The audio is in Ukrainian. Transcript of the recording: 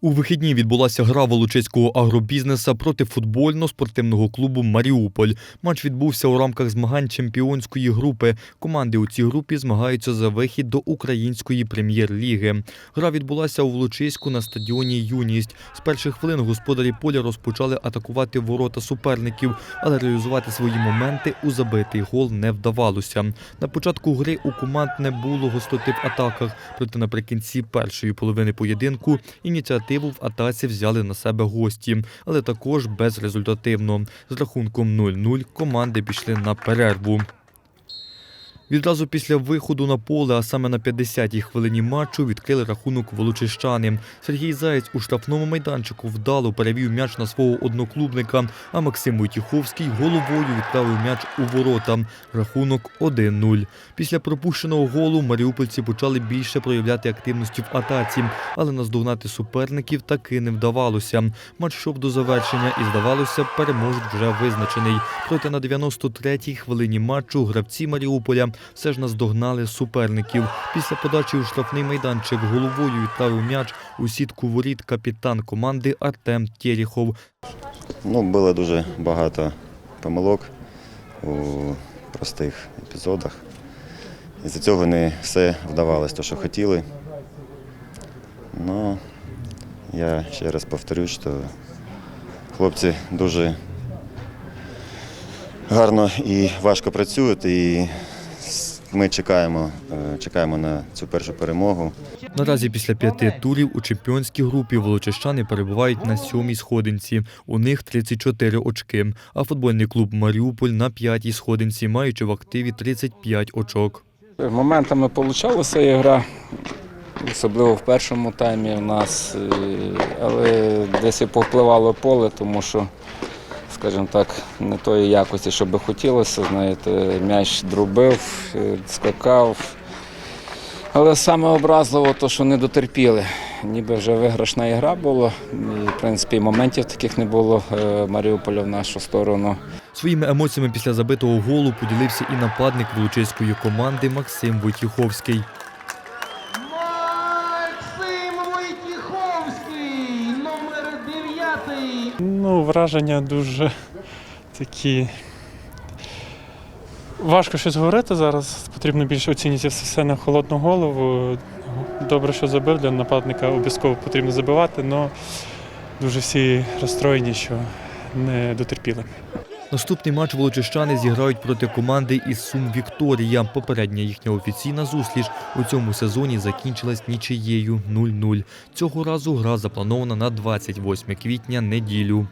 У вихідні відбулася гра Волочиського агробізнеса проти футбольно-спортивного клубу Маріуполь. Матч відбувся у рамках змагань чемпіонської групи. Команди у цій групі змагаються за вихід до української прем'єр-ліги. Гра відбулася у Волочиську на стадіоні Юність. З перших хвилин господарі поля розпочали атакувати ворота суперників, але реалізувати свої моменти у забитий гол не вдавалося. На початку гри у команд не було гостроти в атаках, проте наприкінці першої половини поєдинку ініціативу в атаці взяли на себе гості, але також безрезультативно. З рахунком 0-0 команди пішли на перерву. Відразу після виходу на поле, а саме на 50-й хвилині матчу, відкрили рахунок волочищани. Сергій Заєць у штрафному майданчику вдало перевів м'яч на свого одноклубника, а Максим Войтіховський головою відправив м'яч у ворота. Рахунок 1-0. Після пропущеного голу маріупольці почали більше проявляти активності в атаці, але наздогнати суперників таки не вдавалося. Матч йшов до завершення і, здавалося, переможець вже визначений. Проте на 93-й хвилині матчу гравці Маріуполя все ж наздогнали суперників. Після подачі у штрафний майданчик головою відправив м'яч у сітку воріт капітан команди Артем Тєріхов. Ну, було дуже багато помилок у простих епізодах. І за цього не все вдавалося, те, що хотіли. Ну, я ще раз повторю, що хлопці дуже гарно і важко працюють, і ми чекаємо, е, чекаємо на цю першу перемогу. Наразі після п'яти турів у чемпіонській групі волочищани перебувають на сьомій сходинці. У них 34 очки, а футбольний клуб Маріуполь на п'ятій сходинці, маючи в активі 35 очок. Моментами получалася ігра, особливо в першому таймі у нас, е, але десь і повпливало поле, тому що, скажімо так, не тої якості, що би хотілося. Знаєте, м'яч дробив, е, скакав. Але саме образливо, то, що не дотерпіли. Ніби вже виграшна ігра була. І, в принципі, моментів таких не було е, Маріуполя в нашу сторону. Своїми емоціями після забитого голу поділився і нападник волочиської команди Максим Войтіховський. 9. Ну, враження дуже такі. Важко щось говорити зараз. Потрібно більше оцінити все на холодну голову. Добре, що забив для нападника, обов'язково потрібно забивати, але дуже всі розстроєні, що не дотерпіли. Наступний матч волочищани зіграють проти команди із Сум Вікторія. Попередня їхня офіційна зустріч у цьому сезоні закінчилась нічиєю 0-0. Цього разу гра запланована на 28 квітня неділю.